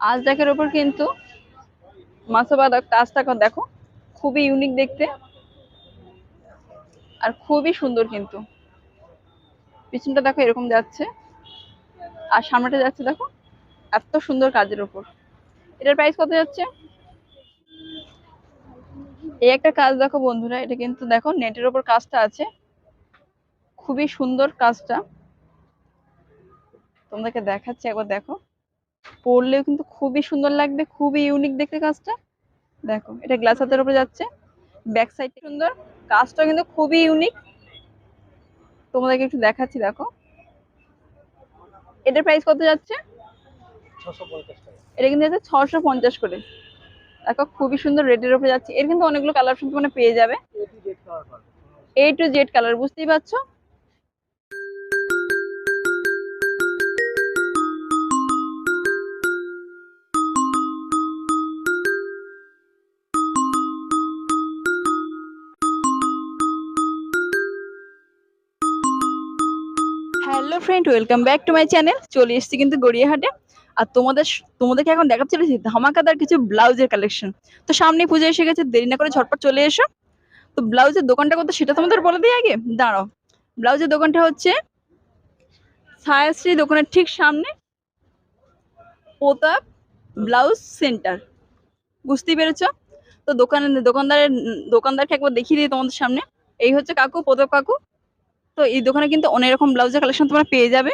আজরাকের ওপর কিন্তু মাসোবা কাজটা দেখো, খুবই ইউনিক দেখতে আর খুবই সুন্দর কিন্তু। পিছনটা দেখো, এরকম যাচ্ছে। আর সামনেটা যাচ্ছে, দেখো, এত সুন্দর কাজের ওপর। এটার প্রাইস কত যাচ্ছে? এই একটা কাজ দেখো বন্ধুরা, এটা কিন্তু দেখো নেটের ওপর কাজটা আছে। খুবই সুন্দর কাজটা। তোমাদেরকে দেখাচ্ছি, একবার দেখো। পরলেও কিন্তু খুবই সুন্দর লাগবে, খুবই ইউনিক দেখতে কাজটা। দেখো, এটা গ্লাস হাতের উপরে যাচ্ছে ব্যাক সাইড সুন্দর কাজটা কিন্তু খুবই ইউনিক তোমাদেরকে একটু দেখাচ্ছি, দেখো। এটার প্রাইস কত যাচ্ছে? এটা কিন্তু যাচ্ছে ছশো পঞ্চাশ করে। দেখো, খুবই সুন্দর রেডের উপরে যাচ্ছে। এর কিন্তু অনেকগুলো কালার অপশন তোমরা পেয়ে যাবে। এ টু জেড কালার বুঝতেই পারছ? Friend welcome back to my channel চলে এসেছি কিন্তু গড়িয়াহাটে। আর তোমাদের তোমাদেরকে এখন দেখাতে চলেছি ধামাকাদার কিছু ব্লাউজের কালেকশন তো সামনে পুজো এসে গেছে, দেরি না করে ঝটপট চলে এসো। তো ব্লাউজের দোকানটা কত সেটা তোমাদের বলে দিই আগে? দাঁড়াও। ব্লাউজের দোকানটা হচ্ছে ছায়াশ্রী দোকানের ঠিক সামনে প্রতাপ ব্লাউজ সেন্টার। বুঝতেই পেরেছ? তো দোকান দোকানদারের দোকানদারকে একবার দেখিয়ে দিই তোমাদের সামনে। এই হচ্ছে কাকু, প্রতাপ কাকু। তো এই দোকানে কিন্তু অনেক রকম ব্লাউজের কালেকশন তোমরা পেয়ে যাবে।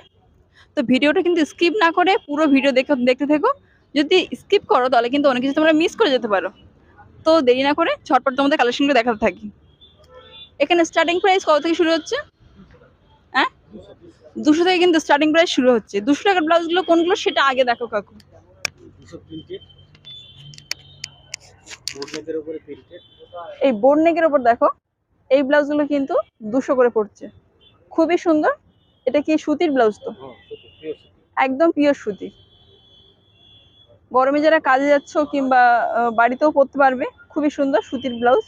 তো ভিডিওটা কিন্তু স্কিপ না করে পুরো ভিডিও দেখে দেখতে থেকো। যদি স্কিপ করো তাহলে কিন্তু অনেক কিছু তোমরা মিস করে যেতে পারো। তো দেরি না করে ঝটপট তোমাদের কালেকশনগুলো দেখাতে থাকি। এখানে স্টার্টিং প্রাইস কত থেকে শুরু হচ্ছে? হ্যাঁ? দুশো থেকে কিন্তু স্টার্টিং প্রাইস শুরু হচ্ছে। দুশো টাকার ব্লাউজগুলো কোনগুলো সেটা আগে দেখো কাকু। এই বোর্ড নেকের ওপর দেখো এই ব্লাউজগুলো কিন্তু দুশো করে পড়ছে। খুবই সুন্দর। এটা কি সুতির ব্লাউজ তো? হ্যাঁ একদম পিওর সুতি। গরমে যারা কাজে যাচ্ছ কিংবা বাড়িতেও পরতে পারবে খুবই সুন্দর সুতির ব্লাউজ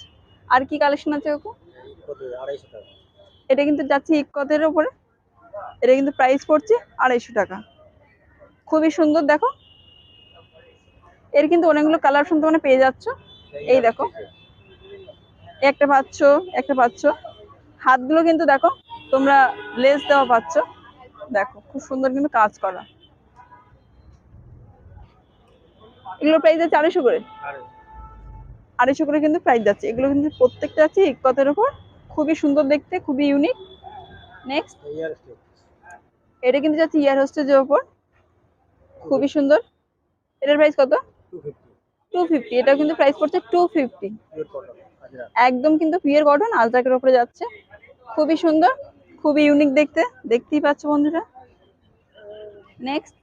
আর কি কালেকশন আছে টাকা। এটা কিন্তু যাচ্ছে ইকতের ওপরে। এটা কিন্তু প্রাইস পড়ছে আড়াইশো টাকা। খুবই সুন্দর দেখো। এর কিন্তু অনেকগুলো কালার অপশন তোমরা পেয়ে যাচ্ছ। এই দেখো। একটা পাচ্ছ একটা পাচ্ছ। হাতগুলো কিন্তু দেখো তোমরা লেস দেওয়া পাচ্ছ। দেখো, খুব সুন্দর কিন্তু কাজ করা। এগুলো প্রাইস যাচ্ছে আড়াইশো করে। আড়াইশো করে কিন্তু প্রাইস যাচ্ছে। এগুলো কিন্তু প্রত্যেকটা আছে ইকতের ওপর খুবই সুন্দর দেখতে, খুবই ইউনিক নেক্সট এটা কিন্তু যাচ্ছে ইয়ার হোস্টেজের ওপর খুবই সুন্দর। এটার প্রাইস কত? টু ফিফটি টু ফিফটি এটাও কিন্তু প্রাইস পড়ছে টু ফিফটি একদম কিন্তু পিওর কটন আজরাকের ওপরে যাচ্ছে। খুবই সুন্দর। খুবই ইউনিক দেখতে। দেখতেই পাচ্ছ বন্ধুরা। নেক্সট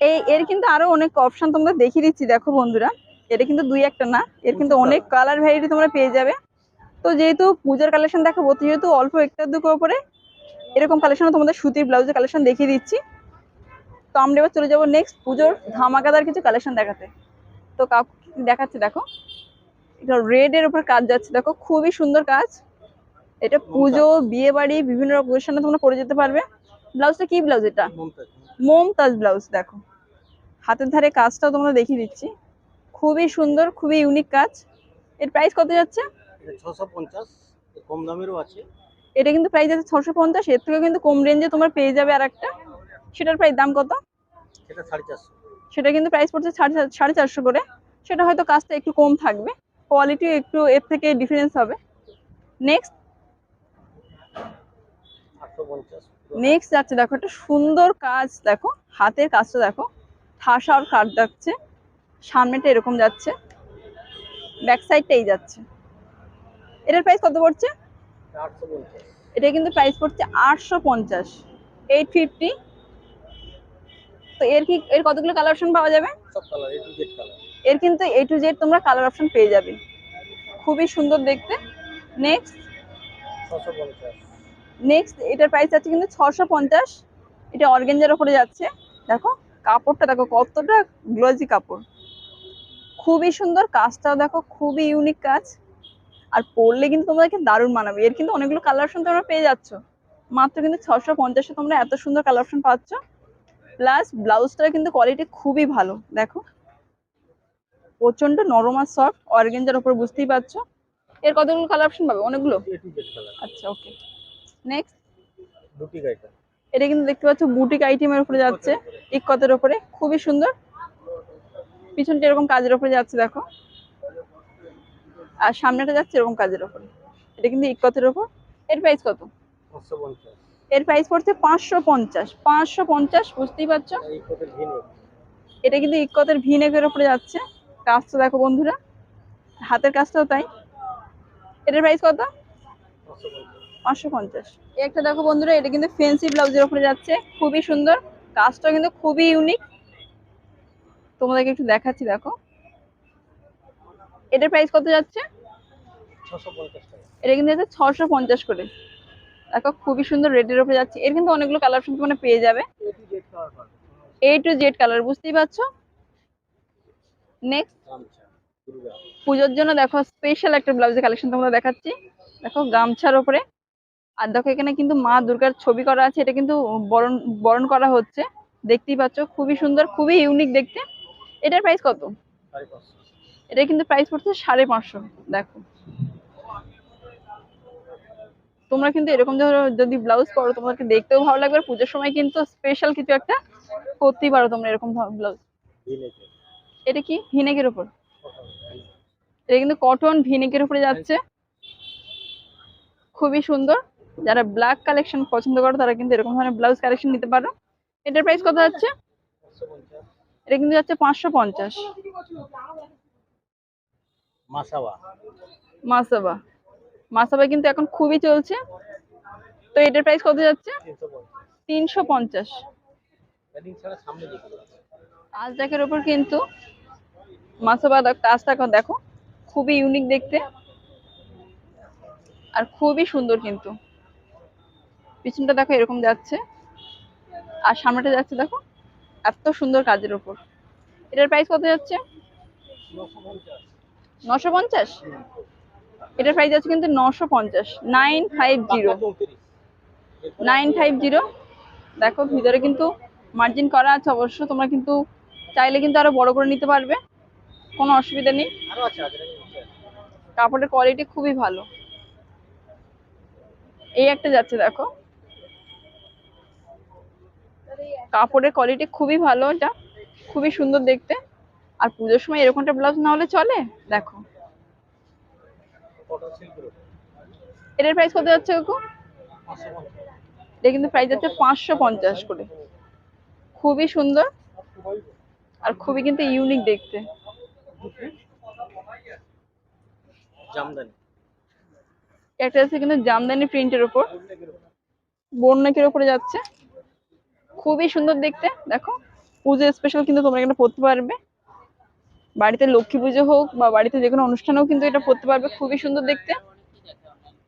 এই এর কিন্তু আরও অনেক অপশন তোমরা দেখিয়ে দিচ্ছি। দেখো বন্ধুরা এটা কিন্তু দুই একটা না এর কিন্তু অনেক কালার ভ্যারাইটি তোমরা পেয়ে যাবে। তো যেহেতু পূজার কালেকশন দেখাবো যেহেতু অল্প একটা দুটো উপরে এরকম কালেকশন তোমাদের সুতির ব্লাউজের কালেকশন দেখিয়ে দিচ্ছি। তো আমরা এবার চলে যাব নেক্সট পুজোর ধামাকাদার কিছু কালেকশন দেখাতে। তো কাকু কি দেখাচ্ছে দেখো। এটা রেড এর উপর কাজ যাচ্ছে দেখো খুবই সুন্দর কাজ। এটা পুজো বিয়ে বাড়ি বিভিন্ন অনুষ্ঠানে তোমরা পরে যেতে পারবে। ব্লাউজটা কি ব্লাউজ এটা? মমতাজ। ব্লাউজ দেখো। হাতের ধারে কাজটাও তোমরা দেখিয়ে দিচ্ছি। খুবই সুন্দর খুবই ইউনিক কাজ। এর প্রাইস কত যাচ্ছে? এটা ছশো পঞ্চাশ কম দামেরও আছে। এটা কিন্তু প্রাইস আছে ছশো পঞ্চাশ এর থেকে কিন্তু কম রেঞ্জে তোমরা পেয়ে যাবে আর একটা সেটার প্রাইস দাম কত? সেটা সাড়ে চারশো। সেটা কিন্তু প্রাইস পড়ছে সাড়ে চারশো করে। সেটা হয়তো কাজটা একটু কম থাকবে। কোয়ালিটি একটু এর থেকে ডিফারেন্স হবে। নেক্সট নেক্সট যাচ্ছে দেখো একটা সুন্দর কাজ দেখো হাতের কাজটা দেখো ঠাসার কাজ যাচ্ছে সামনেটা এরকম যাচ্ছে ব্যাক সাইডটা এই যাচ্ছে। এটার প্রাইস কত পড়ছে? এটা কিন্তু প্রাইস পড়ছে আটশো পঞ্চাশ এইট ফিফটি তো এর কি এর কতগুলো কালার অপশন পাওয়া যাবে? এর কিন্তু এ টু জেড তোমরা কালার অপশন পেয়ে যাবে। খুবই সুন্দর দেখতে। নেক্সট ছশো পঞ্চাশ। নেক্সট এটার প্রাইস আছে কিন্তু ছশো পঞ্চাশ। এটা অর্গেঞ্জার ওপরে যাচ্ছে। দেখো কাপড়টা দেখো কতটা গ্লোজি কাপড়। খুবই সুন্দর কাজটাও দেখো খুবই ইউনিক কাজ। আর পরলে কিন্তু তোমাদেরকে দারুণ মানাবে। এর কিন্তু অনেকগুলো কালার অপশন তোমরা পেয়ে যাচ্ছ। মাত্র কিন্তু ছশো পঞ্চাশে তোমরা এত সুন্দর কালার অপশন পাচ্ছ। প্লাস ব্লাউজটার কিন্তু কোয়ালিটি খুবই ভালো। দেখো প্রচণ্ড নরম আর সফট অর্গেঞ্জার উপর বুঝতেই পারছ। এর কতগুলো কালার অপশন পাবে? অনেকগুলো? আচ্ছা ওকে নেক্সট দুটি গাইটা এটা কিন্তু দেখতে পাচ্ছ বুটিক আইটেমের উপরে যাচ্ছে ইকতের উপরে। খুবই সুন্দর। পিছনটা এরকম কাজের উপরে যাচ্ছে দেখো। আর সামনেটা যাচ্ছে এরকম কাজের উপরে। এটা কিন্তু ইকতের উপর। এর প্রাইস কত? এর প্রাইস পড়ছে পাঁচশো পঞ্চাশ। পাঁচশো পঞ্চাশ বুঝতেই পারছ? এটা কিন্তু ইকতের ভিনেকের উপরে যাচ্ছে। কাজটা দেখো বন্ধুরা। হাতের কাজটাও তাই। এটার প্রাইস কত? পাঁচশো পঞ্চাশ। একটা দেখো বন্ধুরা, এটা কিন্তু ফেন্সি ব্লাউজের উপরে যাচ্ছে, খুবই সুন্দর কাজটা কিন্তু খুবই ইউনিক তোমাদেরকে একটু দেখাচ্ছি, দেখো। এটার প্রাইস কত যাচ্ছে? এটা কিন্তু ছশো পঞ্চাশ করে। দেখো, খুবই সুন্দর রেডের উপরে যাচ্ছে। এর কিন্তু অনেকগুলো কালার অপশন মানে পেয়ে যাবে। এ টু জেড কালার বুঝতেই পারছ? নেক্সট পুজোর জন্য দেখো স্পেশাল একটা ব্লাউজের কালেকশন তোমরা দেখাচ্ছি। দেখো, গামছার উপরে। আর দেখো, এখানে কিন্তু মা দুর্গার ছবি করা আছে, এটা কিন্তু বরণ বরণ করা হচ্ছে। দেখতেই পাচ্ছ, খুবই সুন্দর, খুবই ইউনিক দেখতে। এটার প্রাইস কত? এটা কিন্তু প্রাইস পড়ছে সাড়ে পাঁচশো, দেখো। তোমরা কিন্তু এরকম ধরো, যদি ব্লাউজ করো তোমাদেরকে দেখতেও ভালো লাগবে। পুজোর সময় কিন্তু স্পেশাল কিছু একটা করতেই পারো তোমরা এরকম ব্লাউজ এটা কি? ভিনেকের উপর। এটা কিন্তু কটন ভিনেকের উপরে যাচ্ছে। খুবই সুন্দর। যারা ব্ল্যাক কালেকশন পছন্দ করো তারা কিন্তু এরকম ধরনের ব্লাউজ কালেকশন নিতে পারো। এটার প্রাইস কত যাচ্ছে? এটা কিন্তু যাচ্ছে পাঁচশো পঞ্চাশ। মাসাবা। মাসাবা। কিন্তু এখন খুবই চলছে। তো এটার প্রাইস কত যাচ্ছে? তিনশো পঞ্চাশ। দিকে আজরাকের ওপর কিন্তু মাসাবা কাজটা এখন দেখো খুবই ইউনিক দেখতে। আর খুবই সুন্দর কিন্তু। পিছনটা দেখো এরকম যাচ্ছে। আর সামনেটা যাচ্ছে দেখো, এত সুন্দর কাজের ওপর এটার প্রাইস কত যাচ্ছে? নশো পঞ্চাশ? এটার প্রাইস আছে কিন্তু নশো পঞ্চাশ। Nine five zero. Nine five zero. দেখো, ভিতরে কিন্তু মার্জিন করা আছে অবশ্য, তোমরা কিন্তু চাইলে কিন্তু আরও বড় করে নিতে পারবে। কোনো অসুবিধা নেই। কাপড়ের কোয়ালিটি খুবই ভালো। এই একটা যাচ্ছে, দেখো। কাপড়ের কোয়ালিটি খুবই ভালো এটা খুবই সুন্দর দেখতে। আর পুজোর সময় এরকমটা ব্লাউজ না হলে চলে? দেখো। এটার প্রাইস কত যাচ্ছে কাকু এটা কিন্তু প্রাইস যাচ্ছে পাঁচশো পঞ্চাশ করে। খুবই সুন্দর আর খুবই কিন্তু ইউনিক দেখতে। জামদানি। একটা আছে কিন্তু জামদানি প্রিন্টের উপর। বন্যাকের উপরে যাচ্ছে। খুবই সুন্দর দেখতে দেখো। পুজো স্পেশাল কিন্তু তোমরা এখানে পরতে পারবে। বাড়িতে লক্ষ্মী পুজো হোক বা বাড়িতে যে কোনো অনুষ্ঠানেও কিন্তু এটা পরতে পারবে খুবই সুন্দর দেখতে।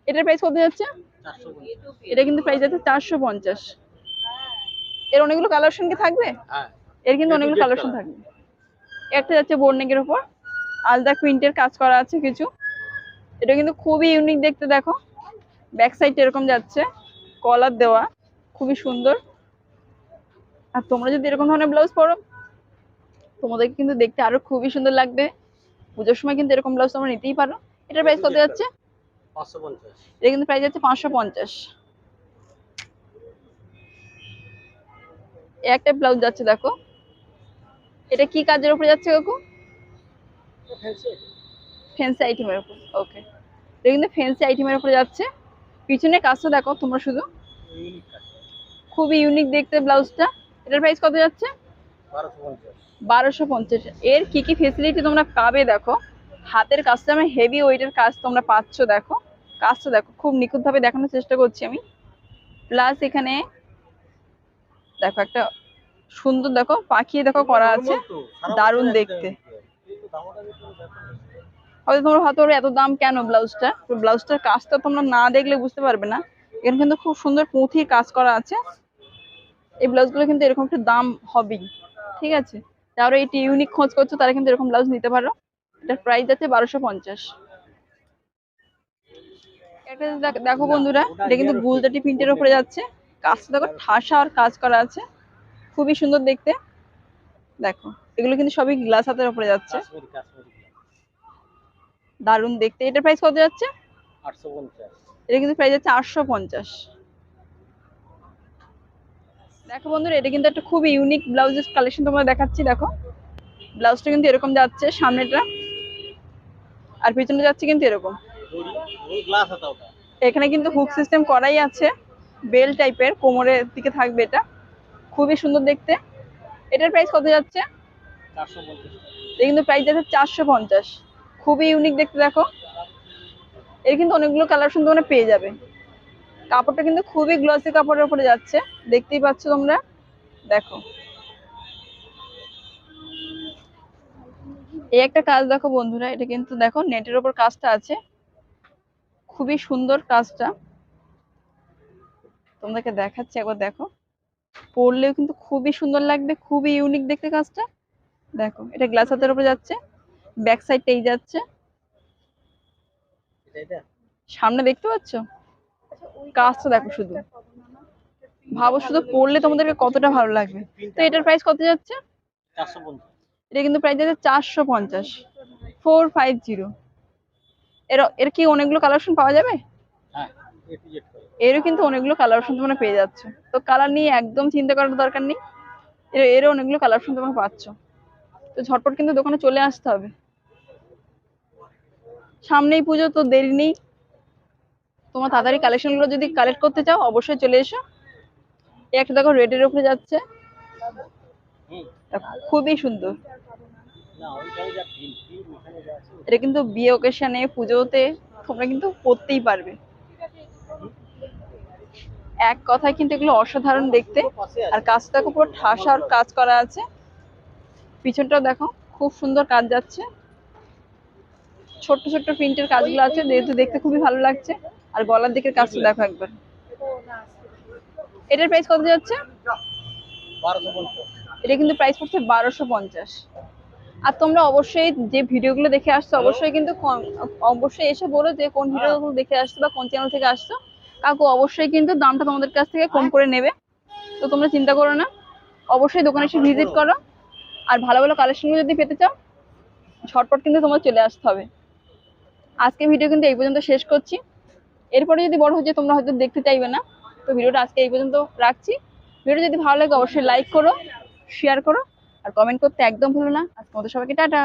এটার প্রাইস কত যাচ্ছে? এটা কিন্তু প্রাইস যাচ্ছে চারশো পঞ্চাশ। এর অনেকগুলো কালেকশন কি থাকবে? হ্যাঁ। এর কিন্তু অনেকগুলো Z কালেকশন থাকবে। একটা যাচ্ছে বোর্ডনেকের উপর। আলাদা প্রিন্টের কাজ করা আছে কিছু। এটা কিন্তু খুবই ইউনিক দেখতে দেখো। ব্যাক সাইড এরকম যাচ্ছে। কলার দেওয়া। খুবই সুন্দর। আর তোমরা যদি এরকম ধরনের ব্লাউজ পরো তোমাদেরকে কিন্তু দেখতে আরও খুবই সুন্দর লাগবে। পুজোর সময় কিন্তু এরকম ব্লাউজ তোমরা নিতেই পারো। এটার প্রাইস কত যাচ্ছে? এটা কিন্তু প্রাইস যাচ্ছে পাঁচশো পঞ্চাশ। একটা ব্লাউজ যাচ্ছে দেখো। এটা কি কাজের উপরে যাচ্ছে কাকু? ফ্যান্সি আইটেমের উপর ওকে এটা কিন্তু ফ্যান্সি আইটেমের উপরে যাচ্ছে। পিছনে কাজটা দেখো তোমরা শুধু খুবই ইউনিক দেখতে ব্লাউজটা এটার প্রাইস কত যাচ্ছে? বারোশো পঞ্চাশ। এর কি কি ফেসিলিটি তোমরা পাবে দেখো? হাতের কাজটা আমি হেভি ওয়েটের কাজ তোমরা পাচ্ছ দেখো। কাজটা দেখো খুব নিখুঁতভাবে দেখানোর চেষ্টা করছি আমি। প্লাস এখানে দেখো একটা সুন্দর দেখো পাখি দেখো করা আছে। দারুণ দেখতে। হয়তো তোমরা হয়তো এত দাম কেন ব্লাউজটা ব্লাউজটার কাজটা তোমরা না দেখলে বুঝতে পারবে না। এখানে কিন্তু খুব সুন্দর পুঁথির কাজ করা আছে। এই ব্লাউজগুলো কিন্তু এরকম একটু দাম হবেই ঠিক আছে? যারা এটি ইউনিক খোঁজ করছ তারা কিন্তু এরকম ব্লাউজ নিতে পারো। এটার প্রাইস আছে বারোশো পঞ্চাশ। দেখ- বন্ধুরা এটা কিন্তু গুলদাটি প্রিন্টের উপরে যাচ্ছে। কাজটা দেখো ঠাসা আর কাজ করা আছে। খুবই সুন্দর দেখতে। দেখো এগুলো কিন্তু সবই গ্লাস হাতের উপরে যাচ্ছে। দারুণ দেখতে। এটার প্রাইস কত যাচ্ছে? এটা কিন্তু প্রাইস যাচ্ছে আটশো পঞ্চাশ। দেখো বন্ধুরা, এটা কিন্তু একটা খুব ইউনিক ব্লাউজের কালেকশন তোমরা দেখাচ্ছি, দেখো। ব্লাউজটা কিন্তু এরকম যাচ্ছে সামনেটা, আর পিছনে যাচ্ছে কিন্তু এরকম। এখানে কিন্তু হুক সিস্টেম করাই আছে বেল টাইপের কোমরের দিকে থাকবে এটা। খুবই সুন্দর দেখতে। এটার প্রাইস কত যাচ্ছে? এটা কিন্তু প্রাইস যাচ্ছে চারশো পঞ্চাশ। খুবই ইউনিক দেখতে দেখো। এর কিন্তু অনেকগুলো কালার মানে পেয়ে যাবে। কাপড়টা কিন্তু খুবই গ্লসি কাপড়ের উপরে যাচ্ছে। দেখতেই পাচ্ছ তোমরা? দেখো। এই একটা কাজ দেখো বন্ধুরা এটা কিন্তু দেখো নেটের ওপর কাজটা আছে। খুবই সুন্দর কাজটা। তোমাদেরকে দেখাচ্ছি একবার দেখো। পরলেও কিন্তু খুবই সুন্দর লাগবে খুবই ইউনিক দেখতে কাজটা। দেখো এটা গ্লাস হাতের উপরে যাচ্ছে ব্যাক সাইডটা এই যাচ্ছে। সামনে দেখতে পাচ্ছ? কাজটা দেখো শুধু। ভাবো শুধু পড়লে তোমাদেরকে কতটা ভালো লাগবে? তো এটার প্রাইস কত যাচ্ছে? এটা কিন্তু প্রাইস যাচ্ছে চারশো পঞ্চাশ। ফোর ফাইভ জিরো এর এর কি অনেকগুলো কালেকশন পাওয়া যাবে? হ্যাঁ জেড করে এরও কিন্তু অনেকগুলো কালেকশন তোমরা পেয়ে যাচ্ছ। তো কালার নিয়ে একদম চিন্তা করার দরকার নেই। এর এরও অনেকগুলো কালেকশন তোমরা পাচ্ছ। তো ঝটপট কিন্তু দোকানে চলে আসতে হবে। সামনেই পুজো তো দেরি নেই। তোমার তাড়াতাড়ি কালেকশনগুলো যদি কালেক্ট করতে চাও, অবশ্যই চলে এসো। একটা দেখো রেডের উপরে যাচ্ছে। খুবই সুন্দর। এটা কিন্তু বিয়ে ওকেশনে পুজোতে তোমরা কিন্তু পরতেই পারবে। এক কথায় কিন্তু এগুলো অসাধারণ দেখতে। আর কাজটা পুরো ঠাসার কাজ করা আছে। পিছনটাও দেখো, খুব সুন্দর কাজ যাচ্ছে। ছোট্ট ছোট্ট প্রিন্টের কাজগুলো আছে, যেহেতু দেখতে খুবই ভালো লাগছে। আর গলার দিকের কাজটা দেখো একবার। এটার প্রাইস কত যাচ্ছে? এটা কিন্তু প্রাইস পড়ছে বারোশো পঞ্চাশ। আর তোমরা অবশ্যই যে ভিডিওগুলো দেখে আসছো অবশ্যই কিন্তু অবশ্যই এসে বলো যে কোন ভিডিওগুলো দেখে আসছো বা কোন চ্যানেল থেকে আসছো। কাকু অবশ্যই কিন্তু দামটা তোমাদের কাছ থেকে কম করে নেবে। তো তোমরা চিন্তা করো না। অবশ্যই দোকানে এসে ভিজিট করো। আর ভালো ভালো কালেকশনগুলো যদি পেতে চাও ঝটপট কিন্তু তোমার চলে আসতে হবে। আজকে ভিডিও কিন্তু এই পর্যন্ত শেষ করছি। এরপরে যদি বড় হচ্ছে তোমরা হয়তো দেখতে চাইবে না। তো ভিডিওটা আজকে এই পর্যন্ত রাখছি। ভিডিও যদি ভালো লাগে, অবশ্যই লাইক করো শেয়ার করো, আর কমেন্ট করতে একদম ভুলো না। আজকে মতো সবাইকে টাটা।